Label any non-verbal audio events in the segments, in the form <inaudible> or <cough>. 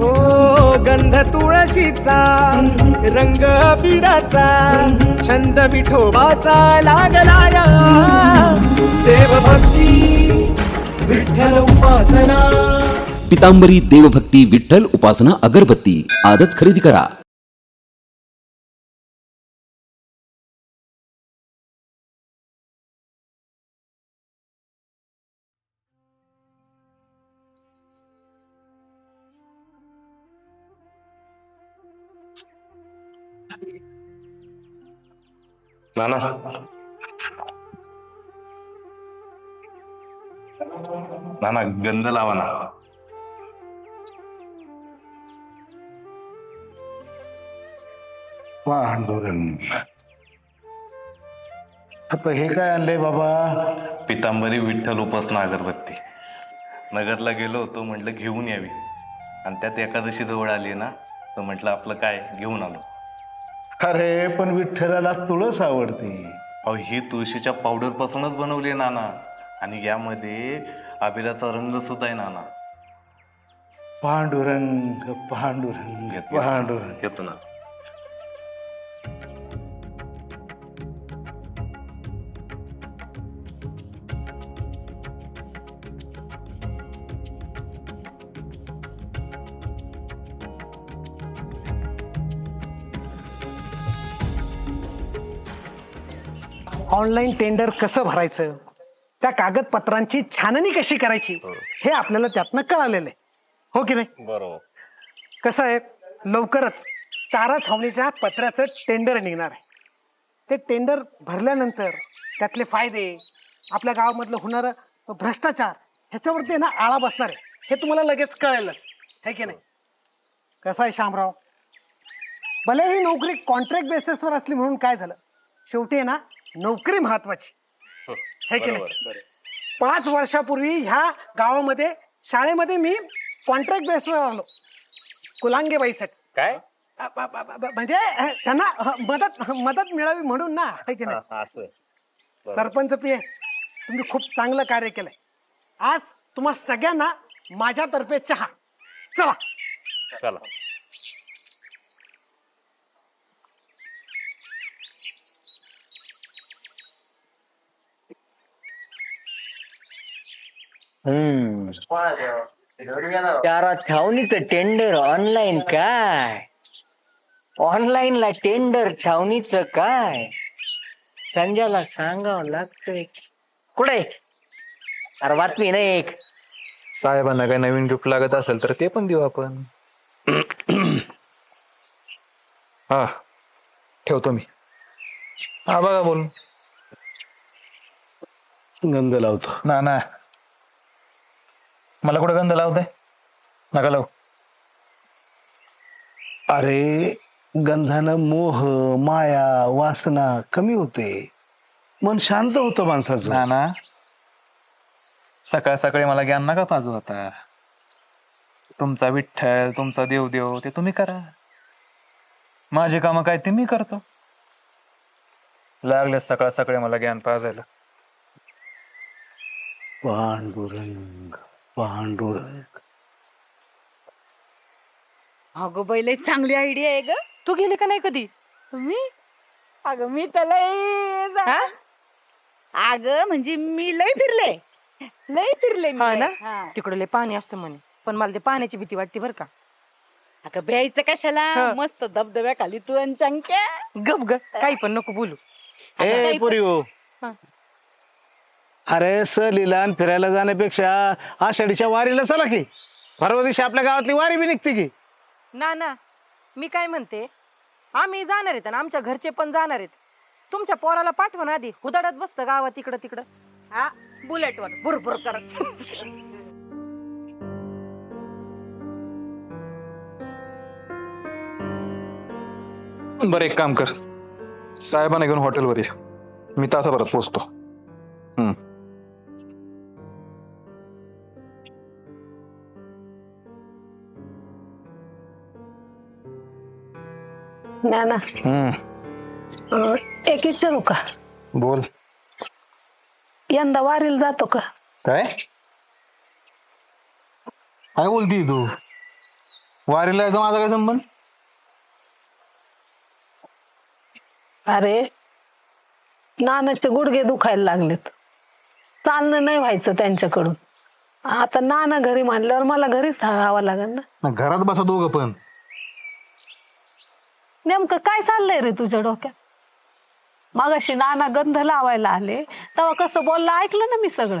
हो गंध तुळशीचा रंग बिराचा छंद विठोबाचा लागलाया. देवभक्ती विठ्ठल उपासना. पितांबरी देवभक्ती विठ्ठल उपासना अगरबत्ती. आजच खरेदी करा. नाना. नाना गंध लावा ना. पांडुरंग. आता हे काय आणलंय बाबा? पितांबरी विठ्ठल उपासना अगरबत्ती. नगरला गेलो होतो म्हटलं घेऊन यावी. आणि त्यात एकादशी जवळ आली ना तर म्हटलं आपलं काय घेऊन आलो. अरे पण विठ्ठलाला तुळस आवडते. अहो ही तुळशीच्या पावडर पासूनच बनवली आहे नाना. आणि यामध्ये आबिराचा रंग सुद्धा आहे नाना. पांडुरंग पांडुरंग घेतो पांडुरंग. घेतो ना. ऑनलाईन टेंडर कसं भरायचं? त्या कागदपत्रांची छाननी कशी करायची? हे. आपल्याला त्यातनं कळालेलं आहे. हो की नाही? बरोबर. कसं आहे? लवकरच चारा छावणीच्या पत्र्याचं टेंडर निघणार आहे. ते टेंडर भरल्यानंतर त्यातले फायदे आपल्या गावामधलं होणारं भ्रष्टाचार ह्याच्यावरती ना आळा बसणार आहे. हे तुम्हाला लगेच कळेलच. है की नाही? कसं आहे शामराव? भले ही नोकरी कॉन्ट्रॅक्ट बेसिसवर असली म्हणून काय झालं? शेवटी आहे ना नोकरी महत्वाची. है की नाही? पाच वर्षापूर्वी ह्या गावामध्ये शाळेमध्ये मी कॉन्ट्रॅक्ट बेसवर आलो. कुलांगेबाईसाठी. काय? अ, ब- ब- ब- म्हणजे अ, त्यांना अ, मदत मदत मिळावी म्हणून ना है की नाही? असं सरपंच पिये तुम्ही खूप चांगलं कार्य केलंय. आज तुम्हा सगळ्यांना माझ्यातर्फे चहा. चला. चला. हम्म. चारा छावणीचं टेंडर ऑनलाईन काय? ऑनलाईन ला टेंडर छावणीचं काय? संजयला सांगावं लागतंय. कुठे अरे बातमी नाही एक. साहेबांना काही नवीन गिफ्ट लागत असेल तर ते पण देऊ आपण. <clears throat> हा ठेवतो मी. हा बघा बोल गंध लावतो. ना ना. मला कुठं गंध लावताय? नका लावू. अरे गंधानं मोह माया वासना कमी होते. मन शांत होतं माणसाचं. ना ना सकाळ सकाळी मला ज्ञान नका पाजू आता. तुमचा विठ्ठल तुमचा देवदेव ते तुम्ही करा. माझे कामं काय ते मी करतो. लागले सकाळ सकाळी मला ज्ञान पाजायला. पांडुरंग. पांडुरंग. अगं बाई लय चांगली आयडिया आहे ग. तू गेली का नाही कधी? मी? अगं मी तर अगं म्हणजे मी लय फिरले. लय फिरले मी. हा. ना? हा. तिकडे लय पाणी असतं म्हणे. पण मला ते पाण्याची भीती वाटते बरं का. अगं ब्यायचं कशाला? हा. मस्त धबधब्या खाली तू आणि चंक्या. गप ग काही पण नको बोलू. अगं ए काही पुरी हो हा. अरे सहलीला आणि फिरायला जाण्यापेक्षा आषाढीच्या वारीला चला की. परवा दिवशी आपल्या गावातली वारी बी निघते की. ना ना. मी काय म्हणते? आम्ही जाणार आहेत आणि आमच्या घरचे पण जाणार आहेत. तुमच्या पोराला पाठवा ना आधी. हुदाडत बसतं गावात इकडं तिकडं. हा? बुलेटवर. भुरभुर करत. बरं एक काम कर. साहेबांना घेऊन हॉटेलवर ये. मी तासाभरात पोचतो. हम्म. ना ना. हम्म. एक विचारू का? बोल. यंदा वारीला जातो का? काय? काय बोलती तू? वारीला एकदम माझा काय संबंध? अरे नानाचे गुडघे दुखायला लागलेत. चालणं नाही व्हायचं त्यांच्याकडून. आता नाना घरी मानल्यावर मला घरीच राहावं लागेल ना. ना घरात बसा दोघं पण. नेमकं काय चाललंय रे तुझ्या डोक्यात? मागाशी नाना गंध लावायला आले तेव्हा कसं बोलला ऐकलं ना मी सगळं?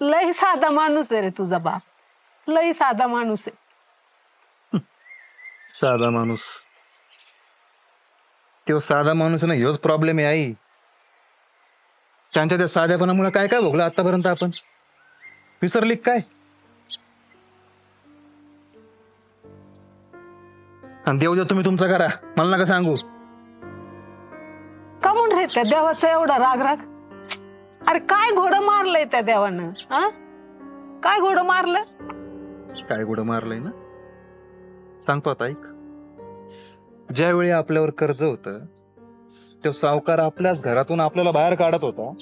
लई साधा माणूस आहे रे तुझा बाप. लई साधा माणूस आहे. <laughs> साधा माणूस. तो साधा माणूस ना ह्योच प्रॉब्लेम आहे आई. त्यांच्या त्या साध्यापणामुळे काय काय भोगलं आतापर्यंत आपण? विसरली काय? आणि देऊ द्या तुम्ही तुमचं करा. मला नका सांगू. का म्हणून रे त्या देवाचा एवढा राग राग? अरे काय घोडं मारलंय त्या देवानं हा? काय घोडं मारलं? काय गुड मारलंय ना? सांगतो आता ऐक. ज्यावेळी आपल्यावर कर्ज होत तो सावकार आपल्याच घरातून आपल्याला बाहेर काढत होता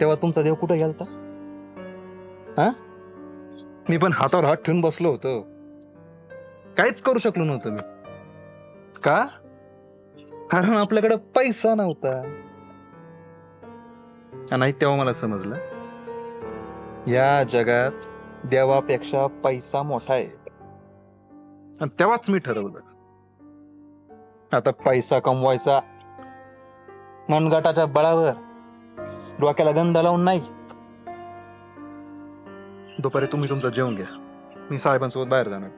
तेव्हा तुमचा देव कुठे गेलता? हा? मी पण हातावर हात ठेवून बसलो होतो. काहीच करू शकलो नव्हतो मी. का? कारण आपल्याकडे पैसा नव्हता. नाही तेव्हा मला समजलं. या जगात देवापेक्षा पैसा मोठा आहे. आणि तेव्हाच मी ठरवलं. आता पैसा कमवायचा मनगटाच्या बळावर. डोक्याला गंध लावून नाही. दुपारी तुम्ही तुमचं जेवण घ्या. मी साहेबांसोबत बाहेर जाणार.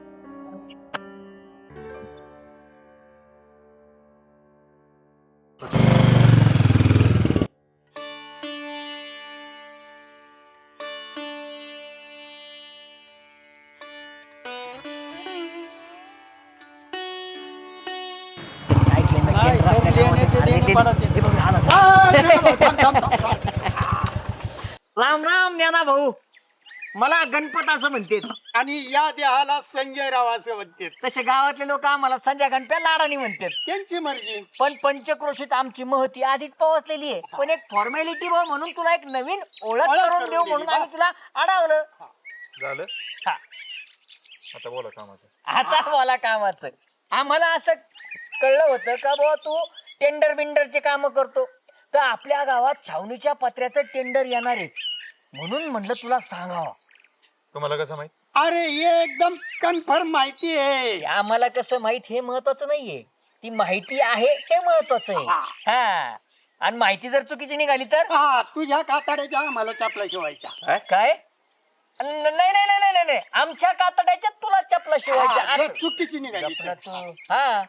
राम राम ज्ञाना भाऊ. मला गणपत असं म्हणते आणि या देहाला संजय राव असं म्हणते तसे गावातले लोक आम्हाला संजय गणप्या लाडानी म्हणतात. त्यांची मर्जी. पण पंचक्रोशीत आमची महती आधीच पोहोचलेली आहे. पण एक फॉर्मॅलिटी भाऊ म्हणून तुला एक नवीन ओळख ओळख करून करून देऊ दिली, म्हणून आम्ही बस. तुला अडवलं. झालं? हा. आता बोला कामाचं. आता मला कामाचं. आम्हाला असं कळलं होतं का बुवा तू टेंडर बिंडरचे काम करतो? तर आपल्या गावात छावणीच्या पत्र्याचं टेंडर येणार आहे. म्हणून म्हणलं तुला सांगावं. तुम्हाला कसं माहीत? अरे हे एकदम कन्फर्म माहिती आहे. आम्हाला कसं माहीत हे महत्वाचं नाहीये. ती माहिती आहे हे महत्वाचं आहे. हा. आणि माहिती जर चुकीची निघाली तर? हा तुझ्या कातड्याच्या आम्हाला चपला शिवायच्या. काय? न- नाही नाही नाही नाही नाही, नाही आमच्या कातड्याच्या तुला चपला शिवायच्या. हा, जर असं. चुकीची निघाली चपला तर. तू. हा.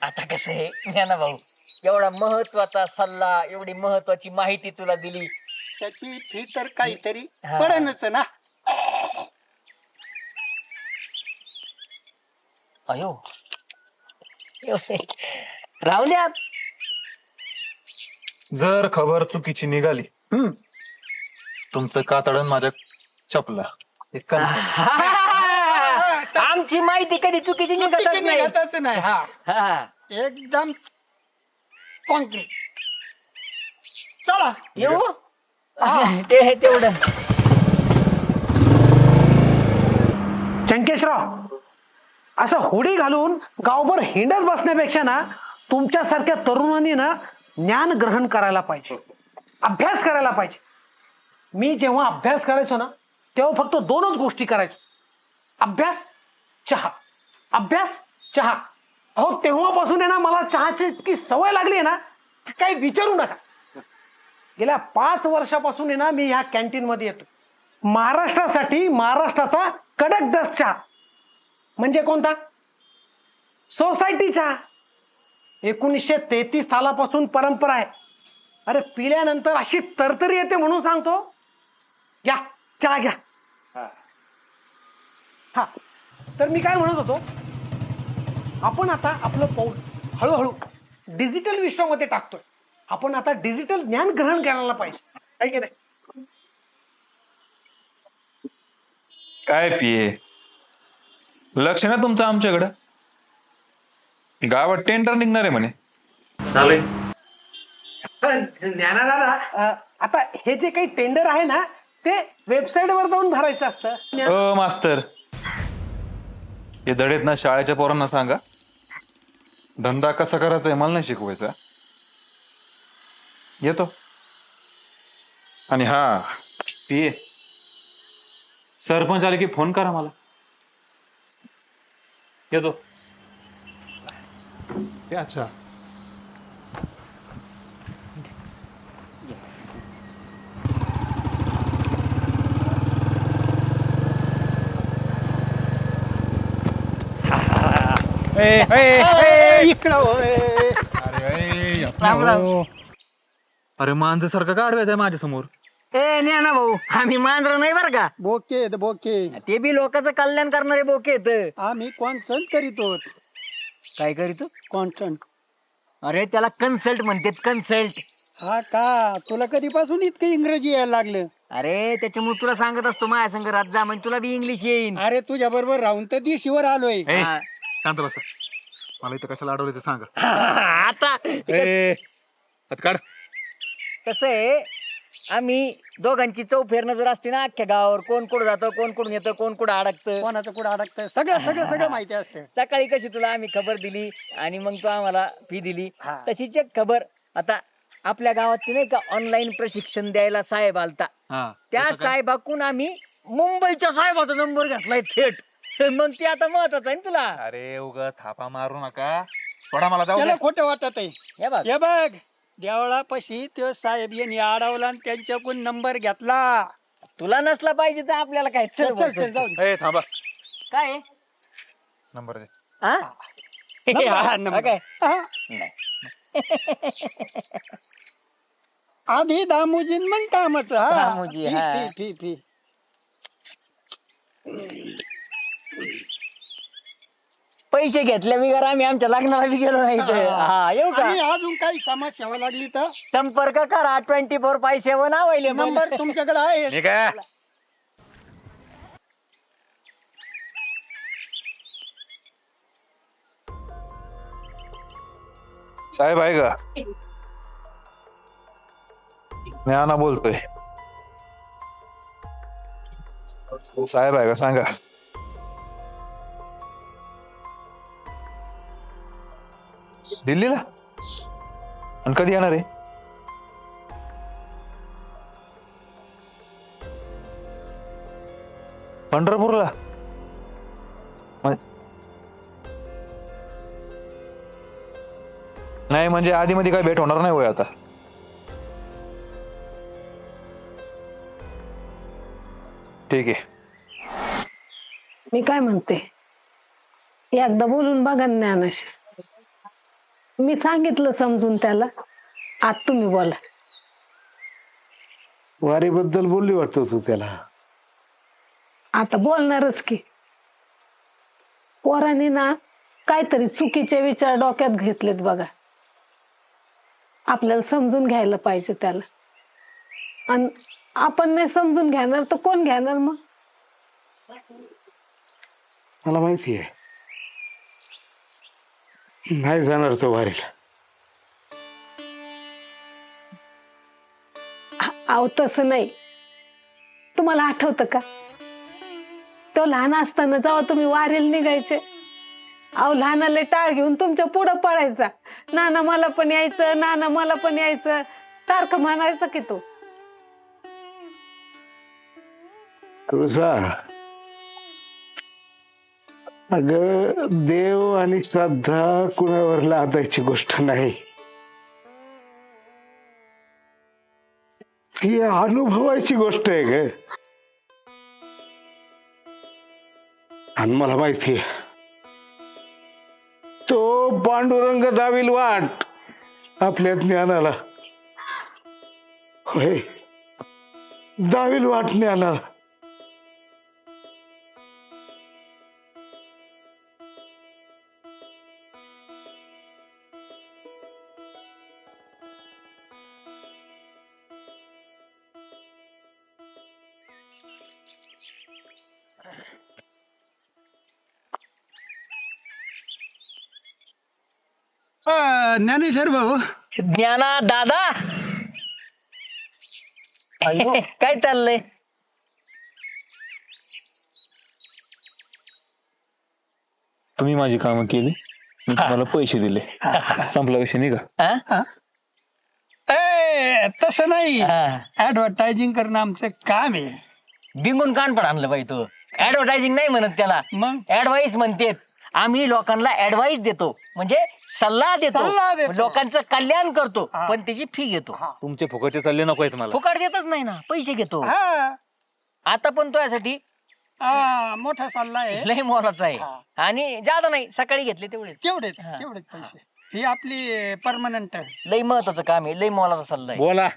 आता कसं आहे ज्ञाना भाऊ. एवढा महत्त्वाचा सल्ला एवढी महत्वाची माहिती तुला दिली. त्याची फी तर काहीतरी हा. पडनच ना. अयो. राहुल्यात जर खबर चुकीची निघाली तुमचं कातडन माझ्या चपला. हे. आमची माहिती कधी चुकीची निघतच चुकीची नाही. निघतच नाही हा हा. एकदम कॉन्क्रीट चला येऊ? <laughs> ते हे तेवढं. चंकेशराव असं होडी घालून गावभर हिंडत बसण्यापेक्षा ना तुमच्यासारख्या तरुणांनी ना ज्ञान ग्रहण करायला पाहिजे. अभ्यास करायला पाहिजे. मी जेव्हा अभ्यास करायचो ना तेव्हा फक्त दोनच गोष्टी करायचो. अभ्यास चहा. अभ्यास चहा. अहो तेव्हापासून आहे ना मला चहाची इतकी सवय लागली आहे ना की काही विचारू नका. गेल्या पाच वर्षापासून आहे ना मी ह्या कॅन्टीन मध्ये येतो. महाराष्ट्रासाठी महाराष्ट्राचा कडक दस चहा. म्हणजे कोणता? सोसायटी चहा. एकोणीसशे तेहतीस सालापासून परंपरा आहे. अरे पिल्यानंतर अशी तरतरी येते म्हणून सांगतो. घ्या चहा घ्या. हा. तर मी काय म्हणत होतो? आपण आता आपलं पाऊल हळूहळू डिजिटल विश्वामध्ये टाकतोय. आपण आता डिजिटल ज्ञान ग्रहण करायला पाहिजे. आहे की नाही? काय पिये? लक्ष ना तुमचं आमच्याकडं. गावात टेंडर निघणार आहे म्हणे. ज्ञाना दादा आता हे जे काही टेंडर आहे ना ते वेबसाईट वर जाऊन भरायचं असतं. अ मास्तर. हे धडेत ना शाळेच्या पोरांना सांगा. धंदा कसा करायचा आहे मला नाही शिकवायचा. येतो. आणि हा पिये सरपंच आले की फोन करा मला. येतो. अच्छा. इकडं राम अरे मांजर सारखं का अडवायचं माझ्यासमोर ए नाही ना भाऊ आम्ही मांजर नाही बरं का? बोके बोके. ते बी लोकांचं कल्याण करणारे बोके आहेत. आम्ही कॉन्सर्ट करीतो काय करीतो कॉन्सर्ट अरे त्याला कन्सल्ट म्हणतात कन्सल्ट हा का? तुला कधीपासून इतकं इंग्रजी यायला लागलं? अरे त्याच्यामुळे तुला सांगत असतो माझ्या संग रात जा म्हणजे तुला बी इंग्लिश येईन. अरे तुझ्या बरोबर राहून तर दिशीवर आलोय. हा. शांत बसा. मला इथं कशाला अडवलं ते सांगा. <laughs> आता ए हात काढ. कसं आहे आम्ही दोघांची चौ फेरणं जर असते ना अख्ख्या गावावर. कोण कुठं जातं कोण कुठून येतं कोण कुठं अडकतं. कोणाचं कुठं अडकतं सगळं सगळं सगळं <laughs> माहिती असतं. सकाळी कशी तुला आम्ही खबर दिली आणि मग तू आम्हाला फी दिली. हा. तशीच एक खबर. आता आपल्या गावात ती नाही का ऑनलाईन प्रशिक्षण द्यायला साहेब आलता. हा. त्या साहेबाकून आम्ही मुंबईच्या साहेबाचा नंबर घेतलाय थेट. <laughs> मग ते आता महत्वाचं आहे ना तुला अरे उग थापा मारू नका सोडा मला जाऊ त्याला. खोटं वाटत आहे हे बघ हे बघ देवळापाशी तो साहेब यांनी अडवला आणि त्यांच्याकडून नंबर घेतला तुला नसला पाहिजे तर आपल्याला काय चल चल चल जाऊ दे. ए थांबा काय आहे? नंबर दे हा? नंबर, हा, हा, नंबर. काय? हा. नाही. <laughs> आधी दामोजीन मग कामाचं हा दामोजी, फी, हा. Fee, fee, fee. पैसे घेतल्या बिगर आम्ही आमच्या लग्नाला बी गेलो नाही इथं. हा. येऊ का? आणि अजून काही समस्या लागली तर? संपर्क करा twenty four by seven available number तुमच्याकडे आहे. ठीक आहे साहेब आहे का? ज्ञाना बोलतोय. साहेब आहे का? सांगा. दिल्लीला? आणि कधी येणार आहे? पंढरपूरला? नाही म्हणजे आधी मध्ये काय भेट होणार नाही होय आता. ठीक आहे. मी काय म्हणते? एकदा बोलून बघा ज्ञानाशी मी सांगितलं समजून त्याला. आज तुम्ही बोला. वारीबद्दल बोलली वाटतं तू त्याला. आता बोलणारच की. पोरांनी ना काहीतरी चुकीचे विचार डोक्यात घेतलेत बघा. आपल्याला समजून घ्यायला पाहिजे त्याला. आणि आपण नाही समजून घेणार तर कोण घेणार मग? मला माहिती आहे. नाही जाणार तो वारीला. अहो तसं नाही. तुम्हाला आठवतं का? तो लहान असताना जेव्हा तुम्ही वारीला निघायचे अहो लहानाले टाळ घेऊन तुमच्या पुढं पळायचा. नाना मला पण यायचं नाना मला पण यायचं. सारखं म्हणायचं की तो. तुळसा अग देव आणि श्रद्धा कुणावर लादायची गोष्ट नाही. ती अनुभवायची गोष्ट आहे ग. आणि मला माहिती तो पांडुरंग दावील वाट आपल्या ज्ञानाला. होय दावील वाट ज्ञानाला. अं, ज्ञानेश्वर भाऊ. ज्ञाना दादा. <laughs> काय चाललंय? तुम्ही माझी कामं केली. मी तुम्हाला पैसे दिले. संपला विषय नाही का हा? ए, तसं नाही. हा. ऍडव्हर्टायझिंग करणं आमचं काम आहे. बिंगून कान पण आणलं बाई तू. ऍडव्हर्टायझिंग नाही म्हणत त्याला. मग? ऍडवाईस म्हणतेत आम्ही लोकांना ऍडवाईस देतो. म्हणजे सल्ला देतो. सल्ला देतो. लोकांचं कल्याण करतो. हा. पण त्याची फी घेतो. तुमचे फुकटचे चालले नको आहेत मला. फुकाट देतच नाही ना. पैसे घेतो. हा. आता पण तो यासाठी हा, मोठा सल्ला आहे. लय मोलाचा आहे. हा. आणि जादा नाही सकाळी घेतले तेवढेच. तेवढेच हा. तेवढेच पैसे. ही आपली परमनंट लय महत्वाचं काम आहे. लय मोलाचा सल्ला आहे. बोला.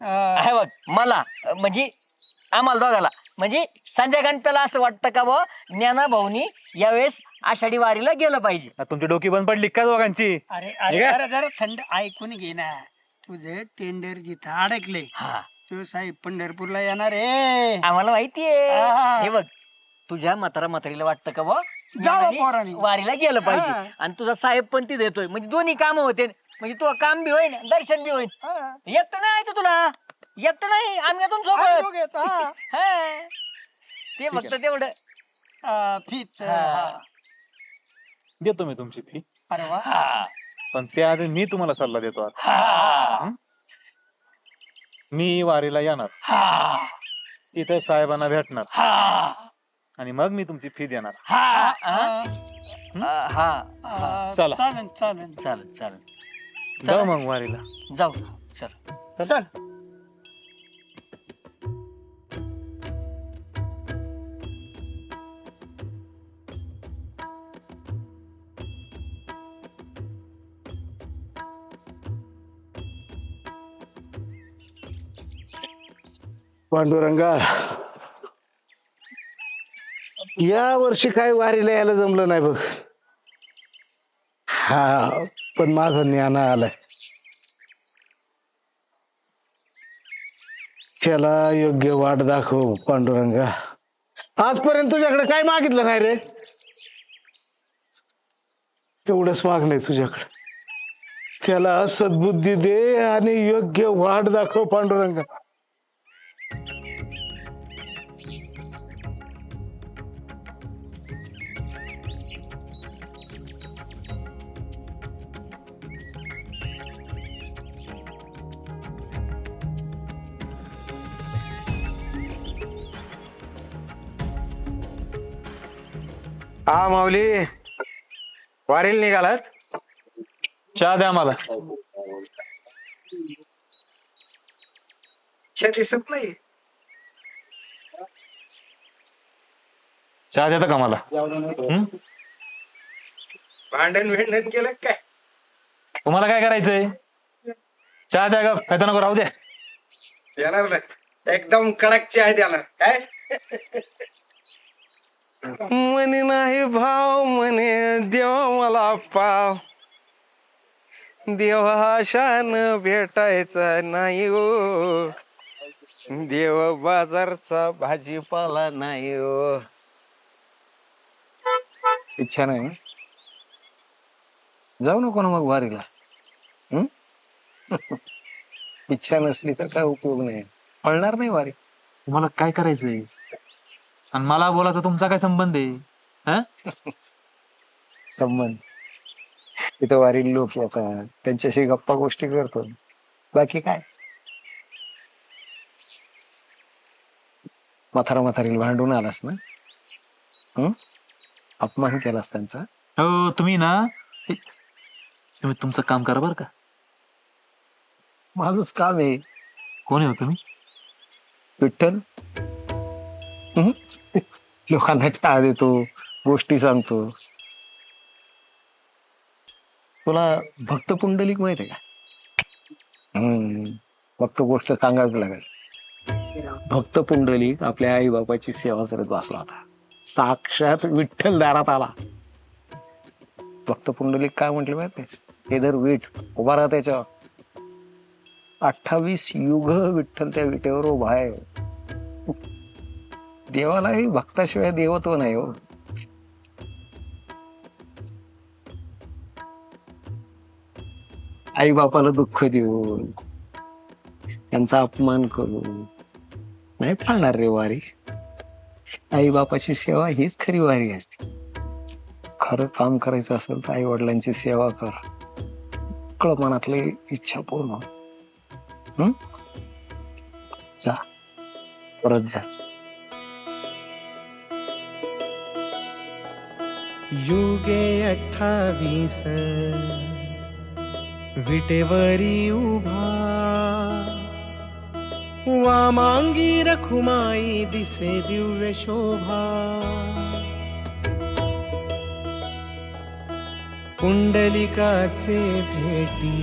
आहे बघ मला म्हणजे आम्हाला दोघाला म्हणजे संजय गणप्याला असं वाटतं का बुवा ज्ञाना भाऊनी यावेळेस आषाढी वारीला गेलं पाहिजे. तुमची डोकी बंद पडली का दोघांची? अरे अरे? जरा जरा थंड ऐकून घे ना. तुझं टेंडर जिथं अडकले हा. तो साहेब पंढरपूरला येणार आहे. आम्हाला माहितीये. हा. हे बघ तुझ्या म्हातारा म्हातारीला वाटतं का बुवा जावं ज्ञानाने पोरांनी. वारीला गेलं हा. पाहिजे. आणि तुझा साहेब पण ती देतोय म्हणजे दोन्ही काम होते. म्हणजे तुझं काम बी होईल दर्शन बी होईल हा. एकटं नाही तुला. एकटं नाही आम्ही येतो ना आम्ही सोबत दोघे आहेत, हा. <laughs> हा. ते फक्त तेवढं आ, फीच हा. देतो मी तुमची फी अरे वा हा. पण त्याआधी मी तुम्हाला सल्ला देतो हा. मी वारीला येणार हा. तिथे साहेबांना भेटणार हा. आणि मग मी तुमची फी देणार हा. हा. हा. चला. चालेल चालेल चालेल चालेल जाऊ मग वारीला जाऊ चल चल पांडुरंगा या वर्षी काय वारीला यायला जमलं नाही बघ. हा पण माझा ज्ञान आलाय. त्याला योग्य वाट दाखव पांडुरंगा. आजपर्यंत तुझ्याकडे काय मागितलं नाही रे? तेवढंच मागलंय तुझ्याकडे. त्याला सद्बुद्धी दे आणि योग्य वाट दाखव पांडुरंगा. हा माऊली. वारील निघालात? चहा द्या मला दिसत नाही. चहा देता का मला हं? भांडण भिंडण केलं काय? तुम्हाला काय करायचंय? चहा द्या का काय तर नको राहू द्या. देणार ना एकदम कडक चाय देणार. काय? म्हणे नाही भाव म्हणे देव मला पाव. देव शान भेटायचा नाही हो. ओ देव बाजारचा भाजीपाला नाही ओ इच्छा नाही जाऊ नको ना मग वारीला. हम्म इच्छा नसली तर काय उपयोग नाही. पळणार नाही वारी. तुम्हाला काय करायचंय? आणि मला बोलायचा तुमचा काय संबंध आहे? हं? संबंध? तिथं वारी लोक येतात त्यांच्याशी गप्पा गोष्टी करतो. बाकी काय? म्हातारा म्हातारीला भांडून आलास ना? हं? अपमान केलास त्यांचा? हो तुम्ही ना? हे- तुम्ही तुमचं काम करा बरं का. माझंच काम आहे. कोण आहे हो तुम्ही? विठ्ठल? हं? लोकांना चहा देतो गोष्टी सांगतो. तुला भक्त पुंडलिक माहीत आहे का? हम्म फक्त गोष्ट सांगावी लागेल. भक्त पुंडलिक आपल्या आई बापाची सेवा करत बसला होता. साक्षात विठ्ठल दारात आला. भक्त पुंडलिक काय म्हटलं माहिती हे धर वीट उभा राहा त्याच्यावर. अठ्ठावीस युग विठ्ठल त्या विटेवर उभा आहे. देवालाही भक्ताशिवाय देवत्व नाही हो. आई बापाला दुःख देऊन त्यांचा अपमान करून नाही पाळणार रे वारी? आई बापाची सेवा हीच खरी वारी असते. खरं काम करायचं असेल तर आई वडिलांची सेवा कर. कळ मनातली इच्छा पूर्ण हो. जा. परत जा. युगे अठ्ठावीस. विटेवरी उभा. वामांगी रखुमाई दिसे दिव्य शोभा. कुंडलिकाचे भेटी.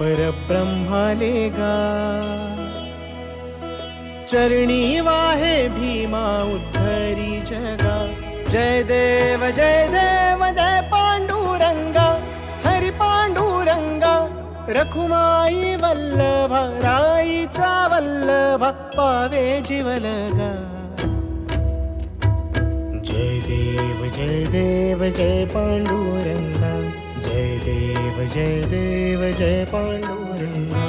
परब्रह्माले गा चरणी वाहे भीमा उद्धरी जगा. जय देव जय देव जय पांडुरंगा हरी पांडुरंगा रखुमाई वल्लभ राईचा वल्लभ पावे जीवलगा. जय देव जय देव जय पांडुरंगा जय देव जय देव जय पांडुरंगा.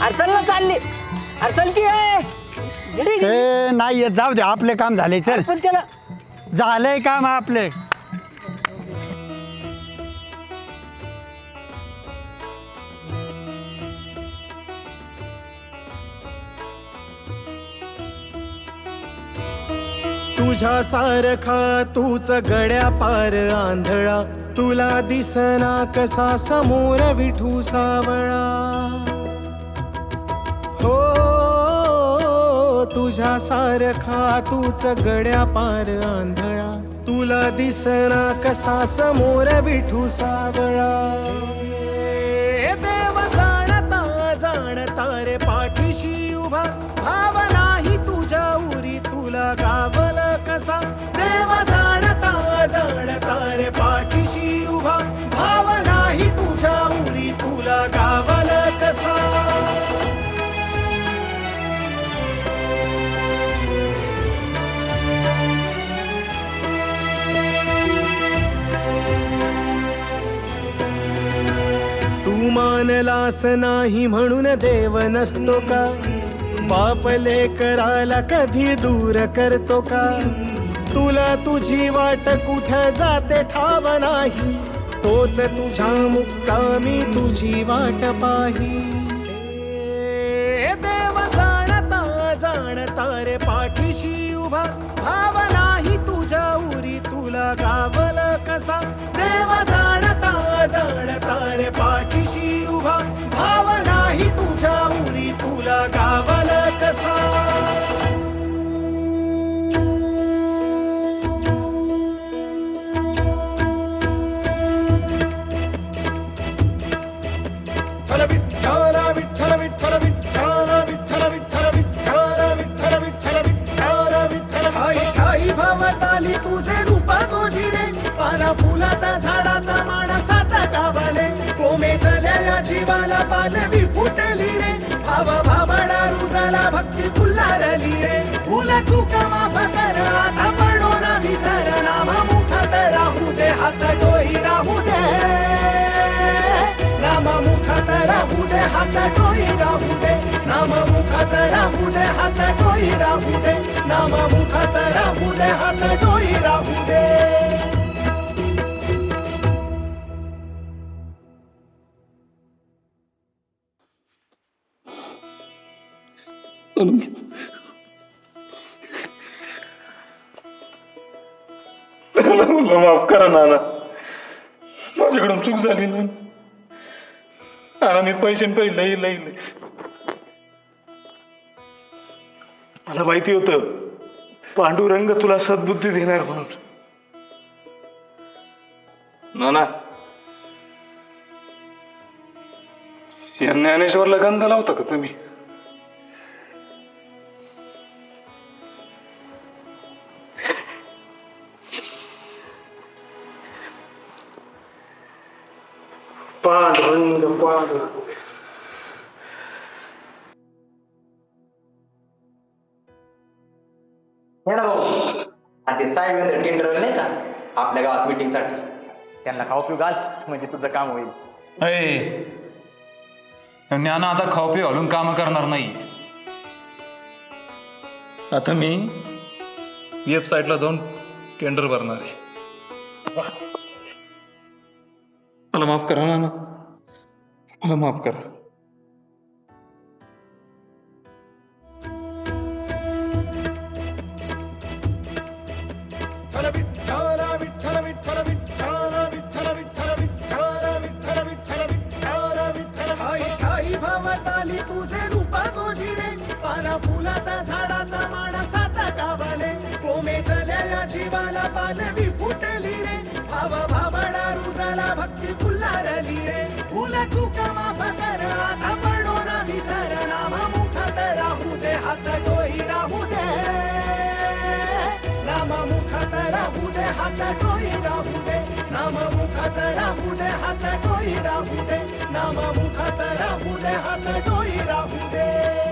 अरे चल ना चालली. अरे चल की ए. नाही येत जाऊ दे आपले काम झाले चल. पण त्याला झालंय काम आपले. तुझ्या सारखा तूच गड्या पार आंधळा. तुला दिसना कसा समोर विठू सावळा. तुझ्या सारखा तूच गड्या पार आंधळा. तुला दिसना कसा समोर विठू सावळा. देव जाणता जाणता रे पाठीशी उभा. भाव नाही तुझ्या उरी तुला गावला. मानलास नाही म्हणून देव नसतो का? बापले कराला कधी दूर करतो का? तुला तुझी वाट कुठ जाते ठाव नाही. तोच तुझ्या मुक्कामी तुझी वाट पाही. देव जाणता जाणता रे पाठीशी उभा. भाव नाही तुझ्या उरी तुला गावल कसा? देव जाणता जीवाला पालवी फुटली रे. भाव भावडा रुजाला भक्ती फुल्लारली रे. फुल चुका माफ कर आता पडो ना विसर. नाम मुखात राहू दे हात डोई राहू दे. नाम मुखात राहू दे हात डोई राहू दे. नाम मुखात राहू दे हात डोई राहू दे. नाम मुखात राहू दे हात डोई राहू दे. मला माफ करा नाना माझ्याकडून चूक झाली ना नाना मी पैसे पहिले लई लई लई. मला माहिती होत पांडुरंग तुला सद्बुद्धी देणार म्हणून नाना या ज्ञानेश्वरला गंध लावता का तुम्ही पांडुरंग पांडुरंग आणि ते साहेब टेंडर नाही का? आपल्या गावात मीटिंगसाठी. त्यांना खाऊ पिऊ घाल म्हणजे तुझं काम होईल. अय ज्ञान आता खाऊ पी घालून काम करणार नाही. आता मी वेबसाईटला जाऊन टेंडर भरणार आहे. मला माफ करा ना मला माफ करा. रुजाला भक्ती फुल्लारली रे फुल चुका माफ कर आता पडो ना विसर नाम मुखात राहू दे हात डोई राहू दे नाम मुखात राहू दे हात डोई राहू दे नाम मुखात राहू दे हात डोई राहू दे नाम मुखात राहू दे हात डोई